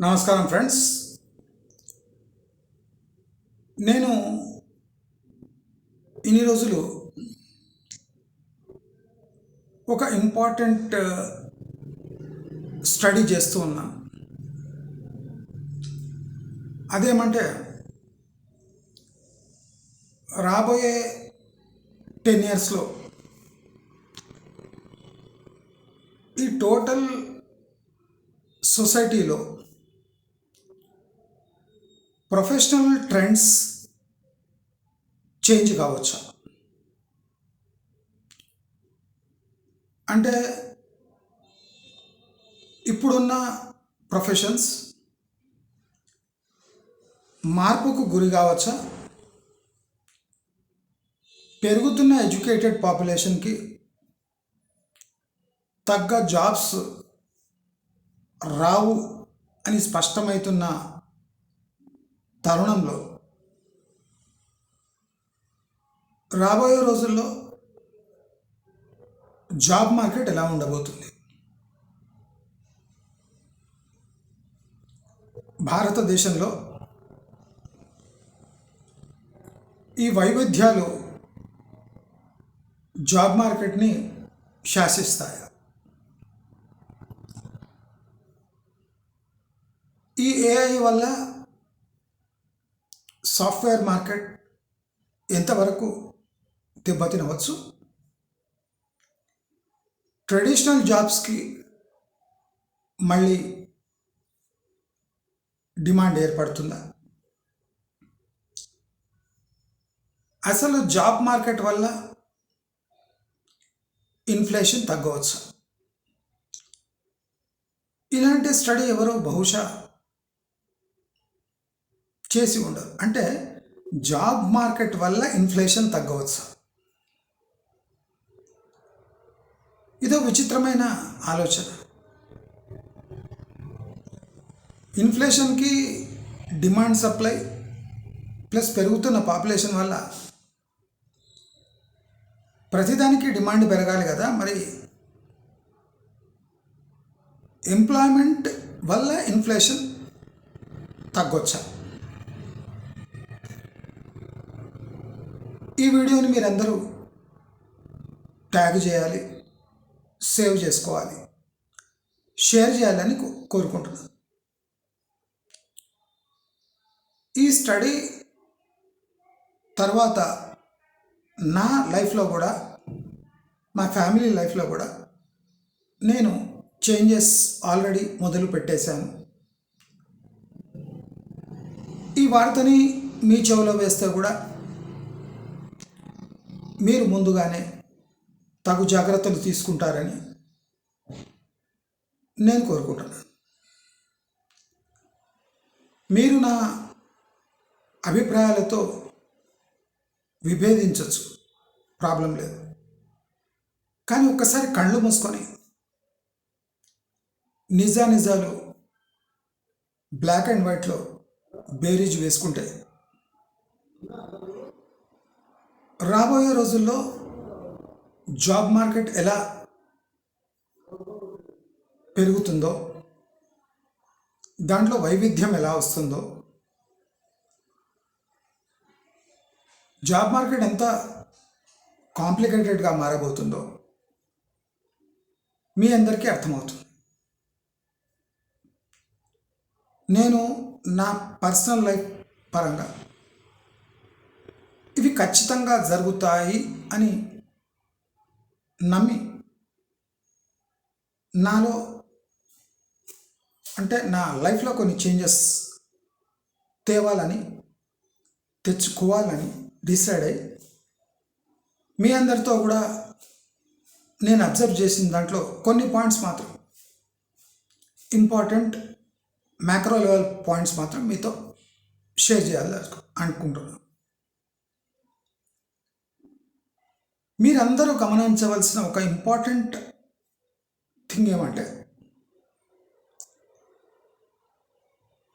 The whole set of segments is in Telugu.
నమస్కారం ఫ్రెండ్స్. నేను ఇన్ని రోజులు ఒక ఇంపార్టెంట్ స్టడీ చేస్తూ ఉన్నాను. అదేమంటే రాబోయే టెన్ ఇయర్స్లో ఈ టోటల్ సొసైటీలో ప్రొఫెషనల్ ట్రెండ్స్ చేంజ్ కావచ్చా? అంటే ఇప్పుడున్న ప్రొఫెషన్స్ మార్పుకు గురి కావచ్చా? పెరుగుతున్న ఎడ్యుకేటెడ్ పాపులేషన్కి తగ్గ జాబ్స్ రావు అని స్పష్టమవుతున్న తరుణంలో రాబోయే రోజుల్లో జాబ్ మార్కెట్ ఎలా ఉండబోతుంది? భారతదేశంలో ఈ వైవిధ్యాలు జాబ్ మార్కెట్ని శాసిస్తాయి? ఈ ఏఐ వల్ల సాఫ్ట్వేర్ మార్కెట్ ఎంతవరకు దెబ్బతినవచ్చు? ట్రెడిషనల్ జాబ్స్కి మళ్ళీ డిమాండ్ ఏర్పడుతుందా? అసలు జాబ్ మార్కెట్ వల్ల ఇన్ఫ్లేషన్ తగ్గవచ్చు? ఇలాంటి స్టడీ ఎవరో బహుశా చేసి ఉండరు అంటే జాబ్ మార్కెట్ వల్ల ఇన్ఫ్లేషన్ తగ్గవచ్చు ఇదో విచిత్రమైన ఆలోచన. ఇన్ఫ్లేషన్కి డిమాండ్ సప్లై ప్లస్ పెరుగుతున్న పాపులేషన్ వల్ల ప్రతిదానికి డిమాండ్ పెరగాలి కదా మరి. ఎంప్లాయ్మెంట్ వల్ల ఇన్ఫ్లేషన్ తగ్గొచ్చా? ఈ వీడియోని మీరందరూ ట్యాగ్ చేయాలి సేవ్ చేసుకోవాలి. షేర్ చేయాలని కోరుకుంటున్నాను. ఈ స్టడీ తర్వాత నా లైఫ్లో కూడా మా ఫ్యామిలీ లైఫ్లో కూడా నేను చేంజెస్ ఆల్రెడీ మొదలు పెట్టేశాను. ఈ వార్తని మీ చెవిలో వేస్తే కూడా మీరు ముందుగానే తగు జాగ్రత్తలు తీసుకుంటారని నేను కోరుకుంటున్నాను. మీరు నా అభిప్రాయాలతో విభేదించవచ్చు ప్రాబ్లం లేదు. కానీ ఒక్కసారి కళ్ళు మూసుకొని నిజానిజాలు బ్లాక్ అండ్ వైట్లో బేరీజ్ వేసుకుంటే రాబోయే రోజుల్లో జాబ్ మార్కెట్ ఎలా పెరుగుతుందో దాంట్లో వైవిధ్యం ఎలా వస్తుందో జాబ్ మార్కెట్ ఎంత కాంప్లికేటెడ్గా మారబోతుందో మీ అందరికీ అర్థమవుతుంది. నేను నా పర్సనల్ లైఫ్ పరంగా ఇవి ఖచ్చితంగా జరుగుతాయి అని నమ్మి నాలో అంటే నా లైఫ్లో కొన్ని చేంజెస్ తేవాలని తెచ్చుకోవాలని డిసైడ్ అయ్యి మీ అందరితో కూడా నేను అబ్జర్వ్ చేసిన దాంట్లో కొన్ని పాయింట్స్ మాత్రం ఇంపార్టెంట్ మ్యాక్రో లెవెల్ పాయింట్స్ మాత్రం మీతో షేర్ చేయాలి అనుకుంటున్నాను. మీరందరూ గమనించవలసిన ఒక ఇంపార్టెంట్ థింగ్ ఏమంటే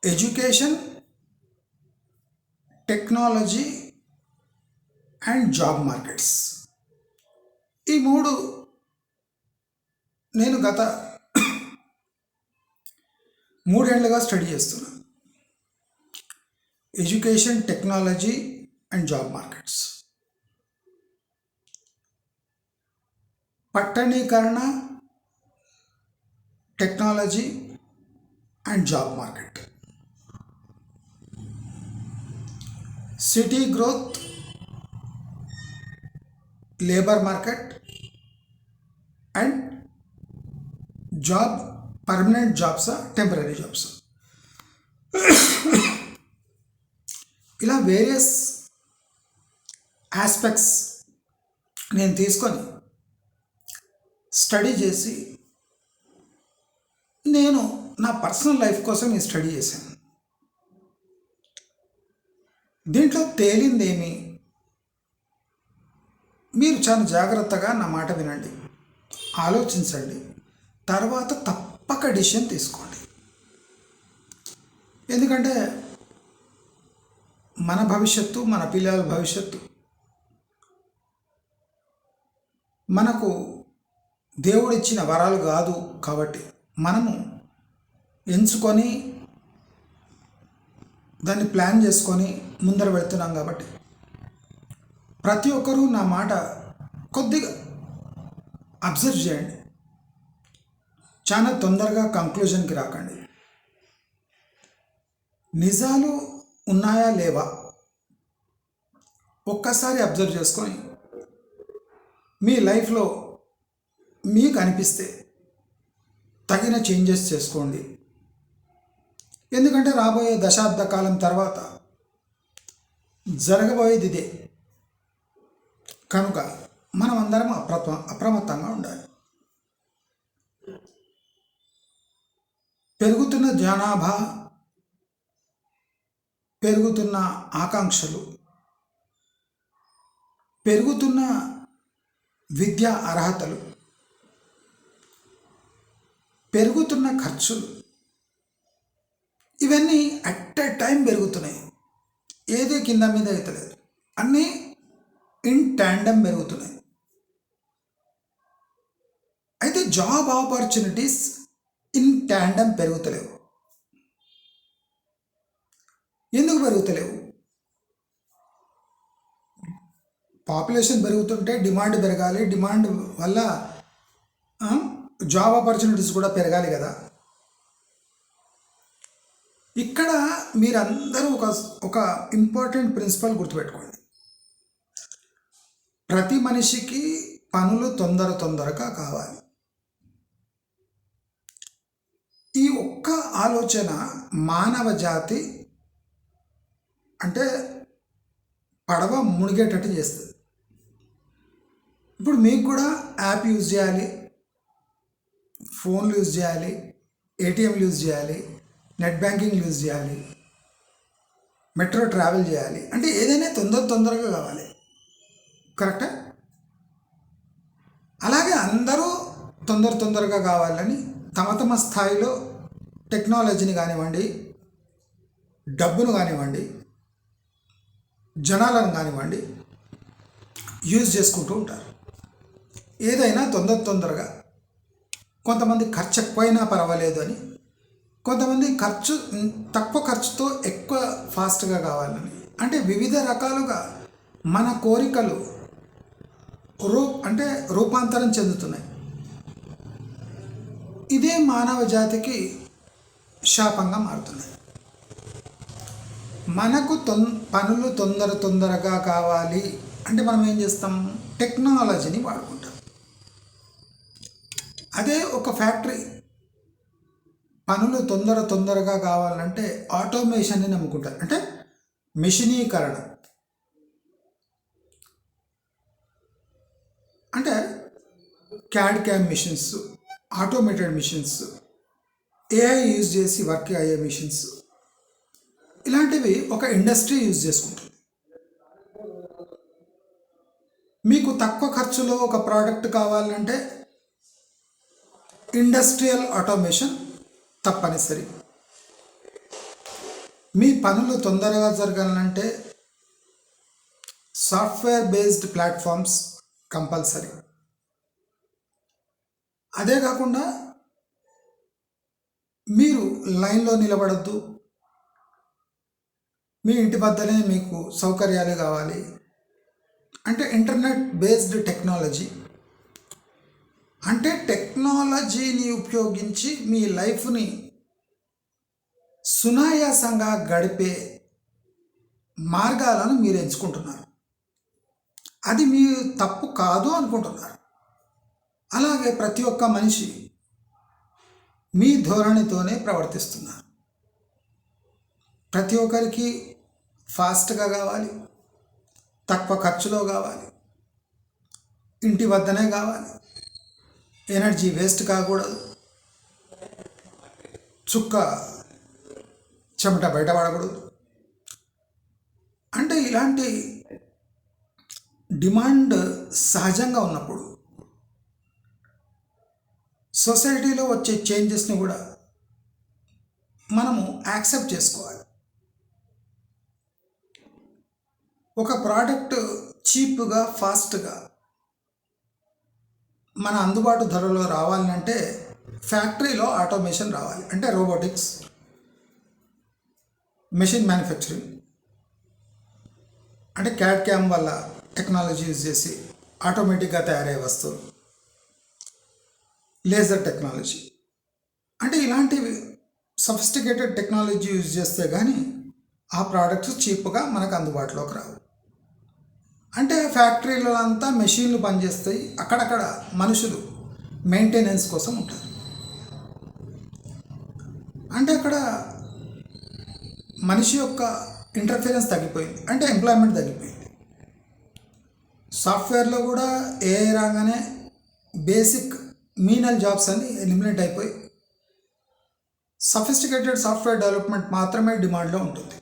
education technology and job markets. ఈ మూడు నేను గత మూడేళ్ళుగా స్టడీ చేస్తున్నాను education technology and job markets. పట్టణీకరణ technology and job market. City growth labour market and job permanent జాబ్సా temporary jobs. ఇలా వేరియస్ ఆస్పెక్ట్స్ నేను తీసుకొని స్టడీ చేసి నేను నా పర్సనల్ లైఫ్ కోసం ఈ స్టడీ చేశాను. దీంట్లో తేలిందేమి? మీరు చాలా జాగ్రత్తగా నా మాట వినండి ఆలోచించండి తర్వాత తప్పక డిసిషన్ తీసుకోండి. ఎందుకంటే మన భవిష్యత్తు మన పిల్లల భవిష్యత్తు మనకు దేవుడిచ్చిన వరాలు కాదు కాబట్టి మనము ఎంచుకొని దాన్ని ప్లాన్ చేసుకొని ముందర వెళ్తున్నాం కాబట్టి ప్రతి ఒక్కరూ నా మాట కొద్దిగా అబ్జర్వ్ చేయండి. చాలా తొందరగా కంక్లూజన్కి రాకండి. నిజాలు ఉన్నాయా లేవా? ఒక్కసారి అబ్జర్వ్ చేసుకొని మీ లైఫ్లో మీకు అనిపిస్తే తగిన చేంజెస్ చేసుకోండి. ఎందుకంటే రాబోయే దశాబ్ద కాలం తర్వాత జరగబోయేది ఇదే. కనుక మనం అందరం అప్రమ అప్రమత్తంగా ఉండాలి. పెరుగుతున్న జనాభా పెరుగుతున్న ఆకాంక్షలు పెరుగుతున్న విద్యా అర్హతలు పెరుగుతున్న ఖర్చులు. ఇవన్నీ అట్ ఎ టైం పెరుగుతున్నాయి. ఏది కింద మీద అవుతలేదు అన్నీ ఇన్ ట్యాండమ్ పెరుగుతున్నాయి. అయితే జాబ్ ఆపర్చునిటీస్ ఇన్ ట్యాండమ్ పెరుగుతలేవు. ఎందుకు పెరుగుతలేవు? పాపులేషన్ పెరుగుతుంటే డిమాండ్ పెరగాలి. డిమాండ్ వల్ల జాబ్ ఆపర్చునిటీస్ కూడా పెరగాలి కదా. ఇక్కడ మీరందరూ ఒక ఒక ఇంపార్టెంట్ ప్రిన్సిపల్ గుర్తుపెట్టుకోండి. ప్రతి మనిషికి పనులు తొందర తొందరగా కావాలి. ఈ ఒక్క ఆలోచన మానవ జాతి అంటే పడవ మునిగేటట్టు చేస్తుంది. ఇప్పుడు మీకు కూడా యాప్ యూజ్ చేయాలి ఫోన్లు యూజ్ చేయాలి ఏటీఎంలు యూజ్ చేయాలి నెట్ బ్యాంకింగ్ యూజ్ చేయాలి మెట్రో ట్రావెల్ చేయాలి. అంటే ఏదైనా తొందర తొందరగా కావాలి. కరెక్టా? అలాగే అందరూ తొందర తొందరగా కావాలని తమ తమ స్థాయిలో టెక్నాలజీని కానివ్వండి డబ్బును కానివ్వండి జనాలను కానివ్వండి యూజ్ చేసుకుంటూ ఉంటారు. ఏదైనా తొందర తొందరగా కొంతమంది ఖర్చు ఎక్కువైనా పర్వాలేదు అని. కొంతమంది ఖర్చు తక్కువ ఖర్చుతో ఎక్కువ ఫాస్ట్గా కావాలని. అంటే వివిధ రకాలుగా మన కోరికలు రూ అంటే రూపాంతరం చెందుతున్నాయి. ఇదే మానవ జాతికి శాపంగా మారుతున్నాయి. మనకు తొం పనులు తొందర తొందరగా కావాలి. అంటే మనం ఏం చేస్తాం? టెక్నాలజీని వాడుకుంటాం. అదే ఒక ఫ్యాక్టరీ. పనులు తొందర తొందరగా కావాలంటే ఆటోమేషన్ని నమ్ముకుంటారు. అంటే మిషనీకరణ. అంటే CAD CAM machines automated machines AI use చేసి వర్క్ అయ్యే మిషన్స్ ఇలాంటివి ఒక ఇండస్ట్రీ యూజ్ చేసుకుంటుంది. మీకు తక్కువ ఖర్చులో ఒక ప్రోడక్ట్ కావాలంటే ఇండస్ట్రియల్ ఆటోమేషన్ తప్పనిసరి. మీ పనులు తొందరగా జరగాలంటే సాఫ్ట్వేర్ బేస్డ్ ప్లాట్ఫామ్స్ కంపల్సరీ. అదే కాకుండా మీరు లైన్లో నిలబడద్దు. మీ ఇంటి వద్దనే మీకు సౌకర్యాలు కావాలి. అంటే ఇంటర్నెట్ బేస్డ్ టెక్నాలజీ అంటే టెక్నాలజీని ఉపయోగించి మీ లైఫ్ని సునాయాసంగా గడిపే మార్గాలను మీరు ఎంచుకుంటున్నారు. అది మీ తప్పు కాదు అనుకుంటున్నారు. అలాగే ప్రతి ఒక్క మనిషి మీ ధోరణితోనే ప్రవర్తిస్తున్నారు. ప్రతి ఒక్కరికి ఫాస్ట్గా కావాలి తక్కువ ఖర్చులో కావాలి ఇంటి వద్దనే కావాలి ఎనర్జీ వేస్ట్ కాకూడదు. చుక్క చెమట బయటపడకూడదు అంటే ఇలాంటి డిమాండ్ సహజంగా ఉన్నప్పుడు సొసైటీలో వచ్చే చేంజెస్ని కూడా మనము యాక్సెప్ట్ చేసుకోవాలి. ఒక ప్రోడక్ట్ చీప్గా ఫాస్ట్గా మన అందుబాటు ధరలో రావాలంటే ఫ్యాక్టరీలో ఆటోమేషన్ రావాలి. అంటే రోబోటిక్స్ మెషిన్ మ్యానుఫ్యాక్చరింగ్ అంటే క్యాడ్ క్యామ్ వల్ల టెక్నాలజీ యూజ్ చేసి ఆటోమేటిక్గా తయారయ్యే వస్తువులు లేజర్ టెక్నాలజీ. అంటే ఇలాంటివి సఫిస్టికేటెడ్ టెక్నాలజీ యూజ్ చేస్తే కానీ ఆ ప్రోడక్ట్స్ చీప్గా మనకు అందుబాటులోకి రావు. అంటే ఫ్యాక్టరీలో అంతా మెషిన్లు పనిచేస్తాయి. అక్కడక్కడ మనుషులు మెయింటెనెన్స్ కోసం ఉంటారు. అంటే అక్కడ మనిషి యొక్క ఇంటర్ఫిరెన్స్ తగ్గిపోయింది. అంటే ఎంప్లాయ్మెంట్ తగ్గిపోయింది. సాఫ్ట్వేర్లో కూడా ఏఐ రాగానే బేసిక్ మీనల్ జాబ్స్ అని ఎలిమినేట్ అయిపోయి సఫిస్టికేటెడ్ సాఫ్ట్వేర్ డెవలప్మెంట్ మాత్రమే డిమాండ్లో ఉంటుంది.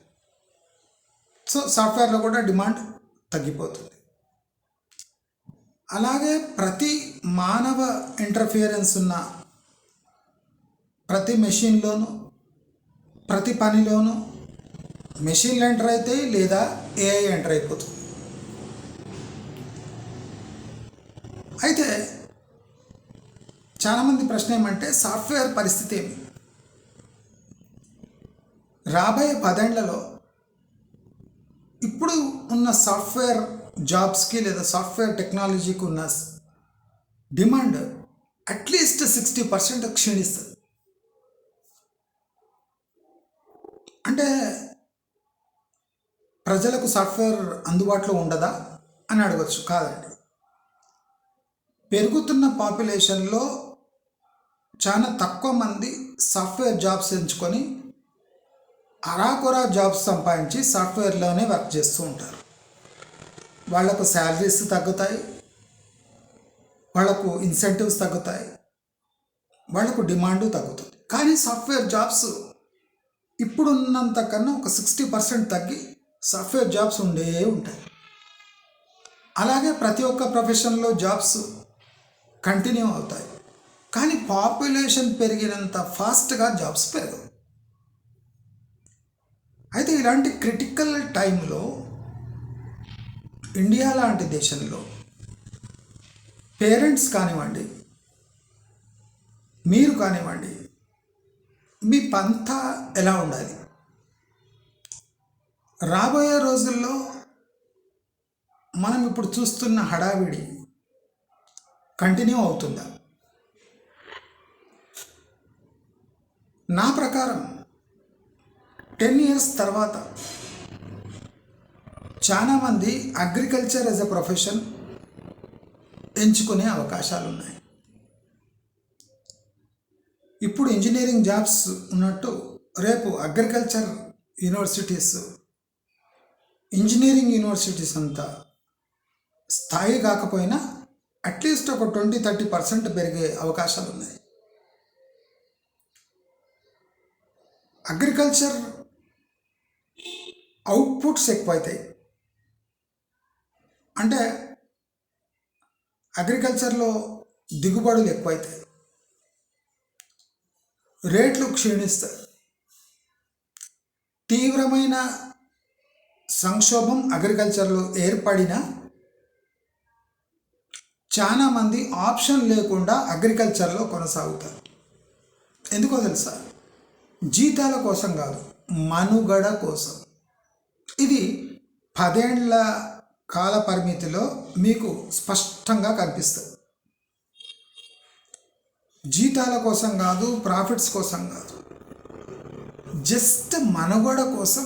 సో సాఫ్ట్వేర్లో కూడా డిమాండ్ తగ్గిపోతుంది. అలాగే ప్రతి మానవ ఇంటర్ఫియరెన్స్ ఉన్న ప్రతి మెషిన్లోనూ ప్రతి పనిలోనూ మెషిన్లు ఎంటర్ అవుతాయి లేదా ఏఐ ఎంటర్ అయిపోతుంది. అయితే చాలామంది ప్రశ్న ఏమంటే సాఫ్ట్వేర్ పరిస్థితి ఏమి? రాబోయే పదేళ్ళలో ఇప్పుడు ఉన్న సాఫ్ట్వేర్ జాబ్స్కి లేదా సాఫ్ట్వేర్ టెక్నాలజీకి ఉన్న డిమాండ్ అట్లీస్ట్ సిక్స్టీ పర్సెంట్ క్షీణిస్తుంది. అంటే ప్రజలకు సాఫ్ట్వేర్ అందుబాటులో ఉండదా అని అడగచ్చు కాదండి. పెరుగుతున్న పాపులేషన్లో చాలా తక్కువ మంది సాఫ్ట్వేర్ జాబ్స్ ఎంచుకొని అరాకొరా జాబ్స్ సంపాదించి సాఫ్ట్వేర్లోనే వర్క్ చేస్తూ ఉంటారు. వాళ్ళకు శాలరీస్ తగ్గుతాయి. వాళ్ళకు ఇన్సెంటివ్స్ తగ్గుతాయి. వాళ్ళకు డిమాండ్ తగ్గుతుంది. కానీ సాఫ్ట్వేర్ జాబ్స్ ఇప్పుడున్నంత కన్నా ఒక సిక్స్టీ పర్సెంట్ తగ్గి సాఫ్ట్వేర్ జాబ్స్ ఉండే ఉంటాయి. అలాగే ప్రతి ఒక్క ప్రొఫెషన్లో జాబ్స్ కంటిన్యూ అవుతాయి. కానీ పాపులేషన్ పెరిగినంత ఫాస్ట్గా జాబ్స్ పెరగవు. అయితే ఇలాంటి క్రిటికల్ టైంలో ఇండియా లాంటి దేశంలో పేరెంట్స్ కానివ్వండి మీరు కానివ్వండి మీ పంత ఎలా ఉండాలి? రాబోయే రోజుల్లో మనం ఇప్పుడు చూస్తున్న హడావిడి కంటిన్యూ అవుతుందా? నా ప్రకారం టెన్ ఇయర్స్ తర్వాత చాలామంది అగ్రికల్చర్ యాజ్ ఎ ప్రొఫెషన్ ఎంచుకునే అవకాశాలు ఉన్నాయి ఇప్పుడు ఇంజనీరింగ్ జాబ్స్ ఉన్నట్టు రేపు అగ్రికల్చర్ యూనివర్సిటీస్ ఇంజనీరింగ్ యూనివర్సిటీస్ అంతా స్థాయి కాకపోయినా అట్లీస్ట్ ఒక ట్వంటీ థర్టీ పర్సెంట్ పెరిగే అవకాశాలు ఉన్నాయి అగ్రికల్చర్ అవుట్పుట్స్ ఎక్కువైతాయి. అంటే అగ్రికల్చర్లో దిగుబడులు ఎక్కువైతాయి. రేట్లు క్షీణిస్తాయి. తీవ్రమైన సంక్షోభం అగ్రికల్చర్లో ఏర్పడిన చాలామంది ఆప్షన్ లేకుండా అగ్రికల్చర్లో కొనసాగుతారు. ఎందుకో తెలుసా? జీతాల కోసం కాదు మనుగడ కోసం. ఇది పదేండ్ల కాల పరిమితిలో మీకు స్పష్టంగా కనిపిస్తుంది. జీతాల కోసం కాదు ప్రాఫిట్స్ కోసం కాదు. జస్ట్ మనుగడ కోసం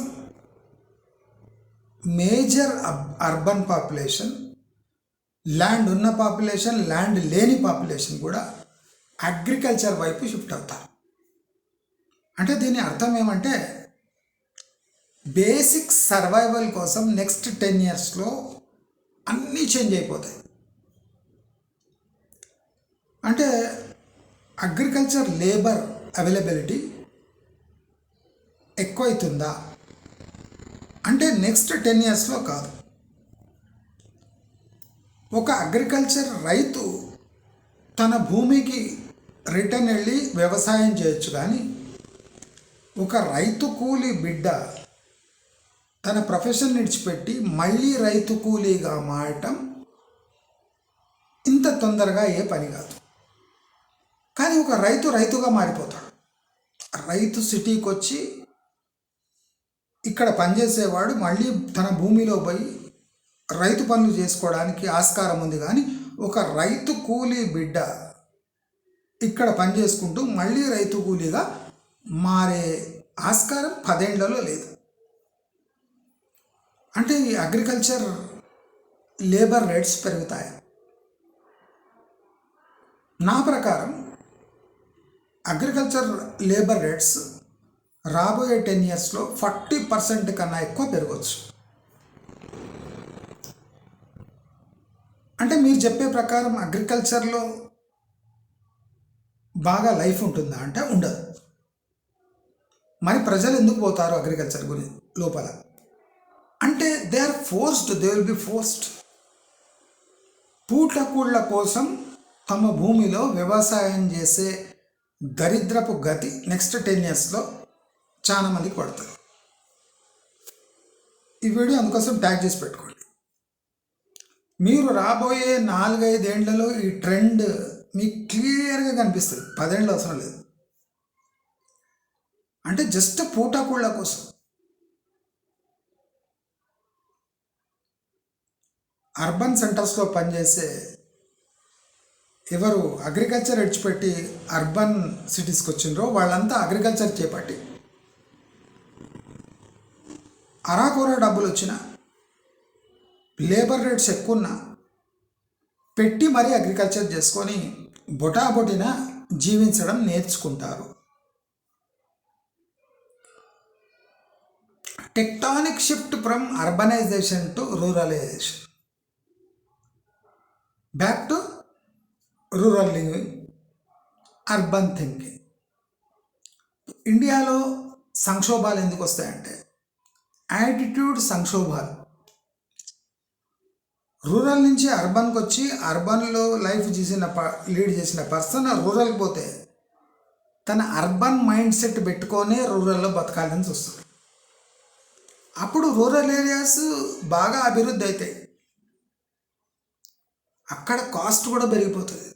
మేజర్ అర్బన్ పాపులేషన్ ల్యాండ్ ఉన్న పాపులేషన్ ల్యాండ్ లేని పాపులేషన్ కూడా అగ్రికల్చర్ వైపు షిఫ్ట్ అవుతారు. అంటే దీని అర్థం ఏమంటే బేసిక్ సర్వైవల్ కోసం నెక్స్ట్ టెన్ ఇయర్స్లో అన్నీ చేంజ్ అయిపోతాయి. అంటే అగ్రికల్చర్ లేబర్ అవైలబిలిటీ ఎక్కువైతుందా? అంటే నెక్స్ట్ టెన్ ఇయర్స్లో కాదు. ఒక అగ్రికల్చర్ రైతు తన భూమికి రిటర్న్ వెళ్ళి వ్యవసాయం చేయొచ్చు కానీ ఒక రైతు కూలి బిడ్డ తన ప్రొఫెషన్ విడిచిపెట్టి మళ్ళీ రైతు కూలీగా మారటం ఇంత తొందరగా ఏ పని కాదు. కానీ ఒక రైతు రైతుగా మారిపోతాడు. రైతు సిటీకి వచ్చి ఇక్కడ పనిచేసేవాడు మళ్ళీ తన భూమిలో పోయి రైతు పనులు చేసుకోవడానికి ఆస్కారం ఉంది కానీ ఒక రైతు కూలీ బిడ్డ ఇక్కడ పని చేసుకుంటూ మళ్ళీ రైతు కూలీగా మారే ఆస్కారం పదేళ్ళలో లేదు. అంటే ఈ అగ్రికల్చర్ లేబర్ రేట్స్ పెరుగుతాయి. నా ప్రకారం అగ్రికల్చర్ లేబర్ రేట్స్ రాబోయే టెన్ ఇయర్స్లో ఫార్టీ పర్సెంట్ కన్నా ఎక్కువ పెరగవచ్చు అంటే మీరు చెప్పే ప్రకారం అగ్రికల్చర్లో బాగా లైఫ్ ఉంటుందా? అంటే ఉండదు. మరి ప్రజలు ఎందుకు పోతారు అగ్రికల్చర్ గురి లోపల? They are forced they will be forced పూటకూళ్ళ కోసం తమ భూమిలో వ్యవసాయం చేసే దరిద్రపు గతి నెక్స్ట్ టెన్ ఇయర్స్లో చాలా మందికి పడుతుంది. ఈ వీడియో అందుకోసం ట్యాగ్ చేసి పెట్టుకోండి. మీరు రాబోయే నాలుగైదేళ్ళలో ఈ ట్రెండ్ మీకు క్లియర్గా కనిపిస్తుంది. పదేళ్ళు అవసరం లేదు. అంటే జస్ట్ పూటకూళ్ళ కోసం. అర్బన్ సెంటర్స్లో పనిచేసే ఎవరు అగ్రికల్చర్ విడిచిపెట్టి అర్బన్ సిటీస్కి వచ్చిండ్రో వాళ్ళంతా అగ్రికల్చర్ చేపట్టి. అరాకొర డబ్బులు వచ్చిన లేబర్ రేట్స్ ఎక్కువన్నా పెట్టి మరీ అగ్రికల్చర్ చేసుకొని బొటాబొటిన జీవించడం నేర్చుకుంటారు. Tectonic shift from urbanisation to ruralisation. Back to rural living urban thinking ఇండియాలో సంక్షోభాలు ఎందుకు వస్తాయంటే యాటిట్యూడ్ సంక్షోభాలు. రూరల్ నుంచి అర్బన్కి వచ్చి అర్బన్లో లైఫ్ చేసిన ప లీడ్ చేసిన పర్సన్ రూరల్కి పోతే తన అర్బన్ మైండ్ సెట్ పెట్టుకొని రూరల్లో బతకాలని చూస్తాడు అప్పుడు రూరల్ ఏరియాస్ బాగా అభివృద్ధి అవుతాయి. అక్కడ కాస్ట్ కూడా పెరిగిపోతుంది.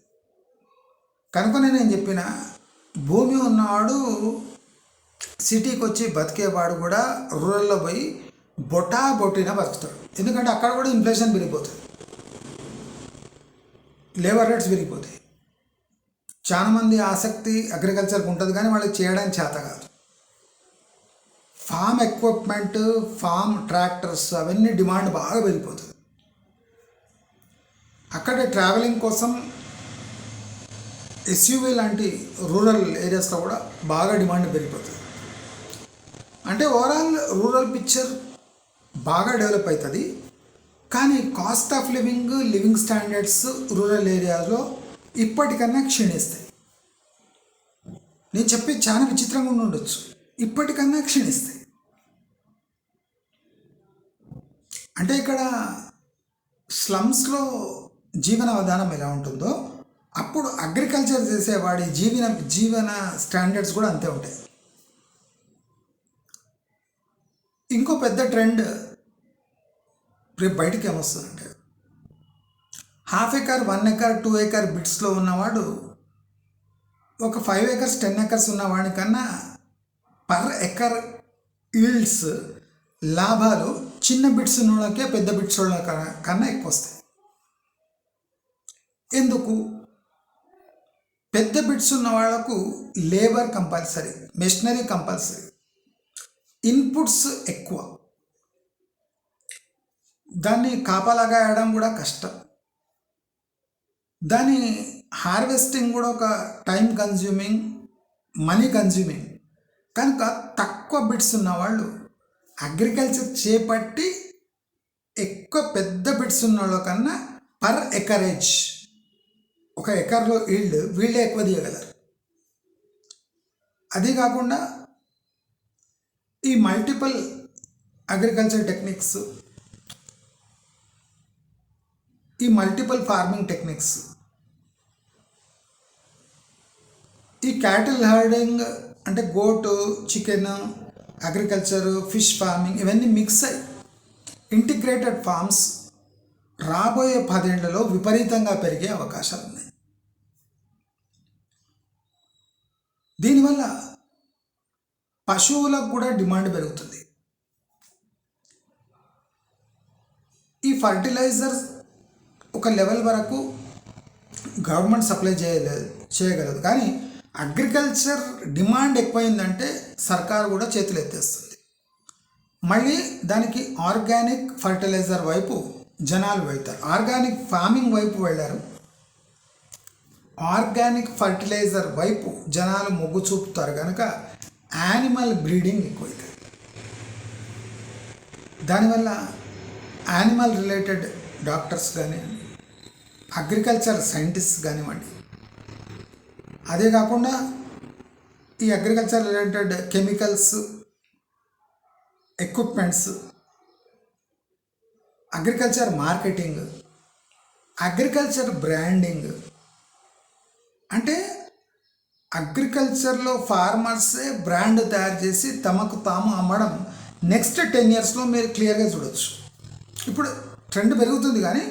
కనుకనే నేను చెప్పిన భూమి ఉన్నవాడు సిటీకి వచ్చి బతికేవాడు కూడా రూరల్లో పోయి బొటా బొట్టిన బతుకుతాడు. ఎందుకంటే అక్కడ కూడా ఇన్ఫ్లేషన్ పెరిగిపోతుంది. లేబర్ రేట్స్ పెరిగిపోతాయి. చాలామంది ఆసక్తి అగ్రికల్చర్కి ఉంటుంది కానీ వాళ్ళకి చేయడానికి చేత కాదు. ఫామ్ ఎక్విప్మెంట్ ఫామ్ ట్రాక్టర్స్ అవన్నీ డిమాండ్ బాగా పెరిగిపోతుంది. అక్కడ ట్రావెలింగ్ కోసం ఎస్యూవీ లాంటి రూరల్ ఏరియాస్లో కూడా బాగా డిమాండ్ పెరిగిపోతుంది. అంటే ఓవరాల్ రూరల్ పిక్చర్ బాగా డెవలప్ అవుతుంది కానీ cost of living living standards rural ఏరియాలో ఇప్పటికన్నా క్షీణిస్తాయి. నేను చెప్పేది చాలా విచిత్రంగా ఉండొచ్చు. ఇప్పటికన్నా క్షీణిస్తాయి. అంటే ఇక్కడ స్లమ్స్లో జీవన విధానం ఎలా ఉంటుందో అప్పుడు అగ్రికల్చర్ చేసేవాడి జీవన జీవన స్టాండర్డ్స్ కూడా అంతే ఉంటాయి. ఇంకో పెద్ద ట్రెండ్ రేపు బయటికి ఏమొస్తుందంటే half acre one acre two acre బిట్స్లో ఉన్నవాడు ఒక ఫైవ్ ఎకర్స్ టెన్ ఎకర్స్ ఉన్నవాడి కన్నా ఎకర్ ఈల్డ్స్ లాభాలు చిన్న బిట్స్ ఉన్నోళ్ళకే పెద్ద బిట్స్ వాళ్ళ కన్నా ఎక్కువ వస్తాయి. ఎందుకు? పెద్ద బిట్స్ ఉన్న వాళ్ళకు labour compulsory machinery compulsory. Inputs ఎక్కువ. దాన్ని కాపలాగాయడం కూడా కష్టం. దాని హార్వెస్టింగ్ కూడా ఒక టైం కన్జ్యూమింగ్ మనీ కన్జ్యూమింగ్ కనుక తక్కువ బిట్స్ ఉన్న వాళ్ళు అగ్రికల్చర్ చేపట్టి ఎక్కువ పెద్ద బిట్స్ ఉన్న వాళ్ళ కన్నా పర్ ఎకరేజ్ ఒక ఎకర్లో ఈల్డ్ వీళ్ళే ఎక్కువ తీయగలరు. అదే కాకుండా ఈ మల్టిపుల్ అగ్రికల్చర్ టెక్నిక్స్ ఈ మల్టిపుల్ ఫార్మింగ్ టెక్నిక్స్ ఈ క్యాటిల్ హర్డింగ్ అంటే goat chicken agriculture fish farming ఇవన్నీ మిక్స్ అయ్యి ఇంటిగ్రేటెడ్ ఫార్మ్స్ రాబోయే పదేళ్ళలో విపరీతంగా పెరిగే అవకాశాలు ఉన్నాయి దీనివల్ల పశువులకు కూడా డిమాండ్ పెరుగుతుంది. ఈ ఫర్టిలైజర్ ఒక లెవెల్ వరకు గవర్నమెంట్ సప్లై చేయలేదు చేయగలదు. కానీ అగ్రికల్చర్ డిమాండ్ ఎక్కువైందంటే సర్కారు కూడా చేతులు ఎత్తేస్తుంది. మళ్ళీ దానికి ఆర్గానిక్ ఫర్టిలైజర్ వైపు జనాలు వెళ్తారు. ఆర్గానిక్ ఫార్మింగ్ వైపు వెళ్ళారు. ఆర్గానిక్ ఫర్టిలైజర్ వైపు జనాలు మొగ్గు చూపుతారు కనుక యానిమల్ బ్రీడింగ్ ఎక్కువైతుంది దానివల్ల యానిమల్ రిలేటెడ్ డాక్టర్స్ కానివ్వండి అగ్రికల్చర్ సైంటిస్ట్ కానివ్వండి అదే కాకుండా ఈ agriculture related chemicals equipments agriculture marketing agriculture branding అంటే అగ్రికల్చర్లో ఫార్మర్సే బ్రాండ్ తయారు చేసి తమకు తాము అమ్మడం నెక్స్ట్ టెన్ ఇయర్స్లో మీరు క్లియర్గా చూడొచ్చు. ఇప్పుడు ట్రెండ్ పెరుగుతుంది కానీ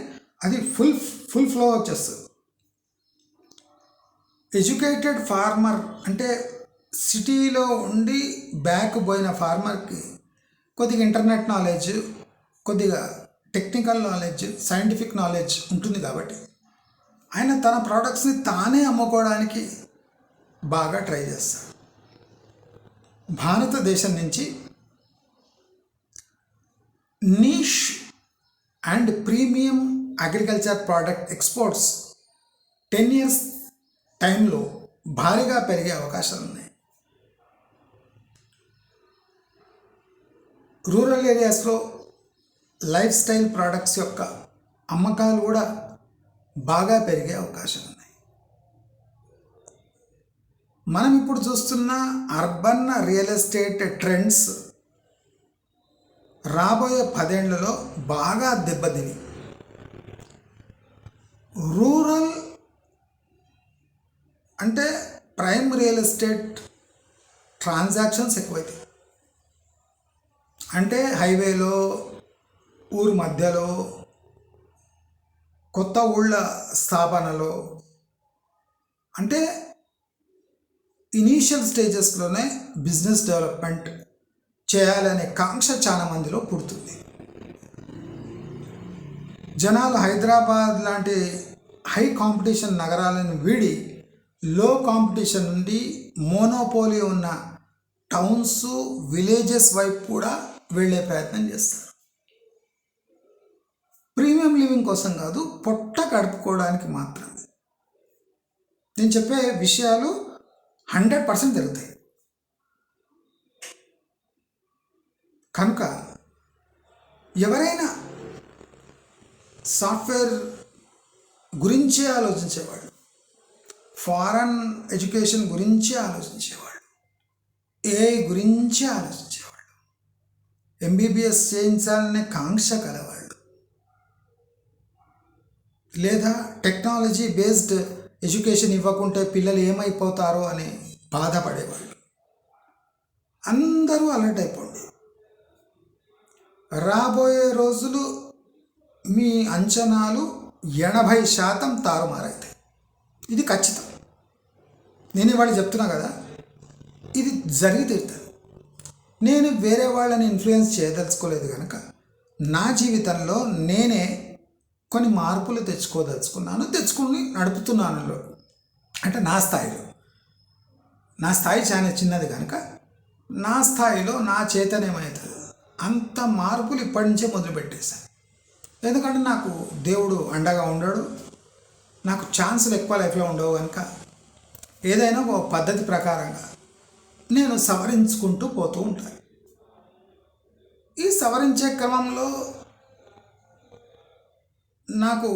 అది ఫుల్ ఫుల్ ఫ్లో వచ్చేస్తుంది. ఎడ్యుకేటెడ్ ఫార్మర్ అంటే సిటీలో ఉండి బ్యాక్ పోయిన ఫార్మర్కి కొద్దిగా ఇంటర్నెట్ నాలెడ్జ్ కొద్దిగా టెక్నికల్ నాలెడ్జ్ సైంటిఫిక్ నాలెడ్జ్ ఉంటుంది కాబట్టి ఆయన తన ప్రోడక్ట్స్ని తానే అమ్ముకోవడానికి బాగా ట్రై చేస్తాడు. భారతదేశం నుంచి niche and premium agriculture product exports ten years టైంలో భారీగా పెరిగే అవకాశాలు ఉన్నాయి. రూరల్ ఏరియాస్లో లైఫ్ స్టైల్ ప్రోడక్ట్స్ యొక్క అమ్మకాలు కూడా బాగా పెరిగే అవకాశాలు ఉన్నాయి. మనం ఇప్పుడు చూస్తున్న అర్బన్ రియల్ ఎస్టేట్ ట్రెండ్స్ రాబోయే పదేళ్ళలో బాగా దెబ్బతిని. రూరల్ అంటే ప్రైమ్ రియల్ ఎస్టేట్ ట్రాన్సాక్షన్స్ ఎక్కువైతాయి. అంటే హైవేలో ఊరు మధ్యలో కొత్త ఊళ్ళ స్థాపనలో అంటే ఇనీషియల్ స్టేజెస్లోనే బిజినెస్ డెవలప్మెంట్ చేయాలనే కాంక్ష చాలా మందిలో పుడుతుంది. జనాలు హైదరాబాద్ లాంటి హై కాంపిటీషన్ నగరాలను వీడి లో కాంపిటీషన్ నుండి మోనోపోలి ఉన్న టౌన్స్ విలేజెస్ వైపు కూడా వెళ్ళే ప్రయత్నం చేస్తారు. ప్రీమియం లివింగ్ కోసం కాదు పొట్ట గడుపుకోవడానికి మాత్రమే. నేను చెప్పే విషయాలు హండ్రెడ్ పర్సెంట్ జరుగుతాయి. కనుక ఎవరైనా సాఫ్ట్వేర్ గురించే ఆలోచించేవాళ్ళు ఫారెన్ ఎడ్యుకేషన్ గురించి ఆలోచించేవాళ్ళు ఏఐ గురించి ఆలోచించేవాళ్ళు ఎంబీబీఎస్ చేయించాలనే కాంక్ష కలవాళ్ళు లేదా టెక్నాలజీ బేస్డ్ ఎడ్యుకేషన్ ఇవ్వకుంటే పిల్లలు ఏమైపోతారో అని బాధపడేవాళ్ళు. అందరూ అలర్ట్ అయిపోండి. రాబోయే రోజులు మీ అంచనాలు ఎనభై శాతం తారుమారైతాయి ఇది ఖచ్చితం. నేను ఇవాళ చెప్తున్నా కదా ఇది జరిగి తీరుతుంది. నేను వేరే వాళ్ళని ఇన్ఫ్లుయెన్స్ చేయదలుచుకోలేదు కనుక నా జీవితంలో నేనే కొన్ని మార్పులు తెచ్చుకోదలుచుకున్నాను తెచ్చుకుని నడుపుతున్నాను అంటే నా స్థాయిలో. నా స్థాయి చాలా చిన్నది కనుక నా స్థాయిలో నా చేతనేమవుతుంది అంత మార్పులు ఇప్పటి నుంచే మొదలుపెట్టేశాను ఎందుకంటే నాకు దేవుడు అండగా ఉండడు. నాకు ఛాన్సులు ఎక్కువ లైఫ్లో ఉండవు కనుక ఏదైనా ఒక పద్ధతి ప్రకారంగా నేను సవరించుకుంటూ పోతూ ఉంటాను. ఈ సవరించే క్రమంలో నాకు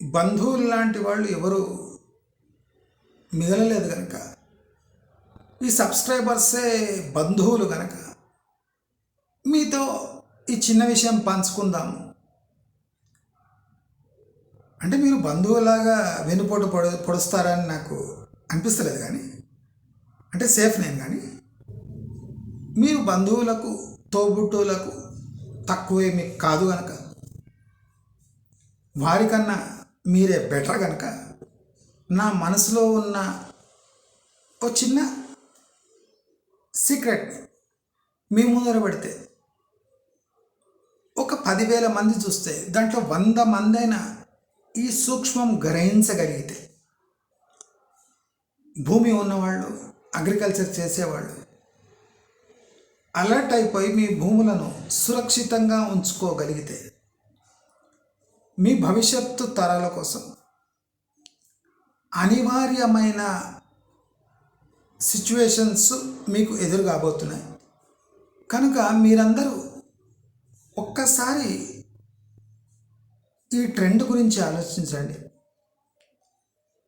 బంధువులు లాంటి వాళ్ళు ఎవరు మిగలలేదు కనుక ఈ సబ్స్క్రైబర్సే బంధువులు కనుక మీతో ఈ చిన్న విషయం పంచుకుందాము అంటే మీరు బంధువులాగా వెనుపోటు పొడు పొడుస్తారని నాకు అనిపిస్తలేదు కానీ అంటే సేఫ్ నేను కానీ మీరు బంధువులకు తోబుట్టువులకు తక్కువే మీకు కాదు కనుక వారికన్నా మీరే బెటర్ కనుక నా మనసులో ఉన్న ఒక చిన్న సీక్రెట్ మీ ముందర పెడితే ఒక పదివేల మంది చూస్తే దాంట్లో వంద మంది అయినా ఈ సూక్ష్మం గ్రహించగలిగితే భూమి ఉన్నవాళ్ళు అగ్రికల్చర్ చేసేవాళ్ళు అలర్ట్ అయిపోయి మీ భూములను సురక్షితంగా ఉంచుకోగలిగితే మీ భవిష్యత్తు తరాల కోసం. అనివార్యమైన సిచ్యువేషన్స్ మీకు ఎదురు కాబోతున్నాయి. కనుక మీరందరూ ఒక్కసారి ఈ ట్రెండ్ గురించి ఆలోచించండి.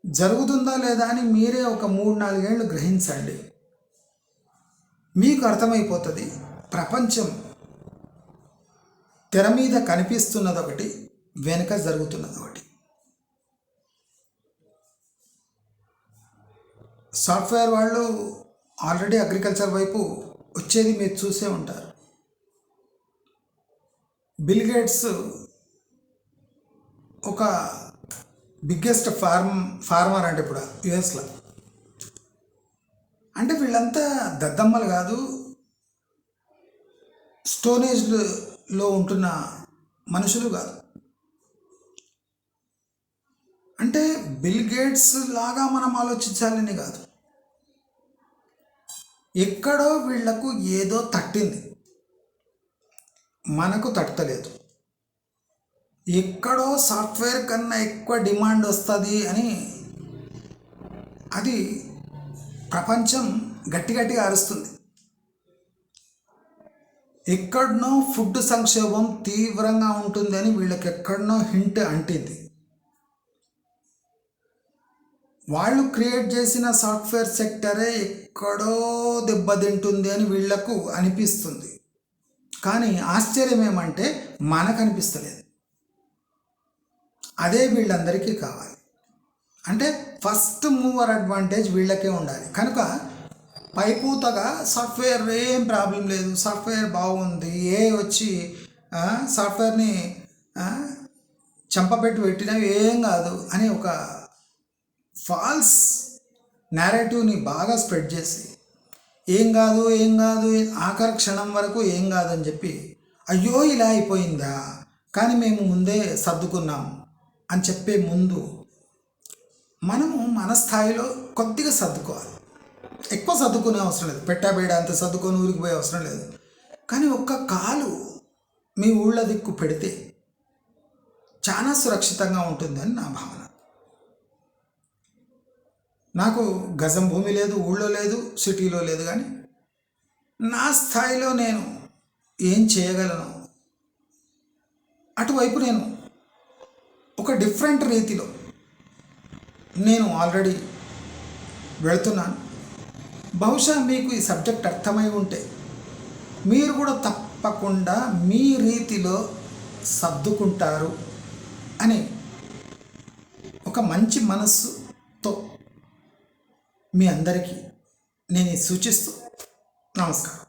జరుగుతుందా లేదా అని మీరే ఒక మూడు నాలుగేళ్ళు గ్రహించండి. మీకు అర్థమైపోతుంది. ప్రపంచం తెర మీద కనిపిస్తున్నది ఒకటి వెనుక జరుగుతున్నది ఒకటి. సాఫ్ట్వేర్ వాళ్ళు ఆల్రెడీ అగ్రికల్చర్ వైపు వచ్చేది మీరు చూసే ఉంటారు. బిల్ గేట్స్ ఒక బిగ్గెస్ట్ ఫార్మ్ ఫార్మర్ అంటే ఇప్పుడు యుఎస్లో. అంటే వీళ్ళంతా దద్దమ్మలు కాదు స్టోనేజ్లో ఉంటున్న మనుషులు కాదు. అంటే బిల్ గేట్స్ లాగా మనం ఆలోచించాలని కాదు. ఎక్కడో వీళ్ళకు ఏదో తట్టింది. మనకు తట్టలేదు. ఎక్కడో సాఫ్ట్వేర్ కన్నా ఎక్కువ డిమాండ్ వస్తుంది అని అది ప్రపంచం గట్టి గట్టిగా అరుస్తుంది. ఎక్కడనో ఫుడ్ సంక్షోభం తీవ్రంగా ఉంటుంది అని వీళ్ళకి ఎక్కడనో హింట్ అంటింది. వాళ్ళు క్రియేట్ చేసిన సాఫ్ట్వేర్ సెక్టరే ఎక్కడో దెబ్బతింటుంది అని వీళ్ళకు అనిపిస్తుంది. కానీ ఆశ్చర్యం ఏమంటే మనకు అనిపిస్తలేదు అదే వీళ్ళందరికీ కావాలి. అంటే ఫస్ట్ మూవర్ అడ్వాంటేజ్ వీళ్ళకే ఉండాలి. కనుక పైపూతగా సాఫ్ట్వేర్ ఏం ప్రాబ్లం లేదు. సాఫ్ట్వేర్ బాగుంది. ఏ వచ్చి సాఫ్ట్వేర్ని చంపబెట్టి పెట్టినా ఏం కాదు అని ఒక ఫాల్స్ నేరేటివ్ని బాగా స్ప్రెడ్ చేసి ఏం కాదు ఏం కాదు ఆఖరి క్షణం వరకు ఏం కాదని చెప్పి అయ్యో ఇలా అయిపోయిందా? కానీ మేము ముందే సర్దుకున్నాం అని చెప్పే ముందు మనము మన స్థాయిలో కొద్దిగా సర్దుకోవాలి. ఎక్కువ సర్దుకునే అవసరం లేదు. పెట్టాబేడ అంత సర్దుకొని ఊరికి పోయే అవసరం లేదు. కానీ ఒక్క కాలు మీ ఊళ్ళ దిక్కు పెడితే చాలా సురక్షితంగా ఉంటుందని నా భావన. నాకు గజం భూమి లేదు ఊళ్ళో లేదు సిటీలో లేదు కానీ నా స్థాయిలో నేను ఏం చేయగలను? అటువైపు నేను ఒక డిఫరెంట్ రీతిలో నేను ఆల్రెడీ వెళ్తున్నాను. బహుశా మీకు ఈ సబ్జెక్ట్ అర్థమై ఉంటే మీరు కూడా తప్పకుండా మీ రీతిలో సర్దుకుంటారు అని ఒక మంచి మనస్సుతో మీ అందరికీ నేను సూచిస్తూ నమస్కారం.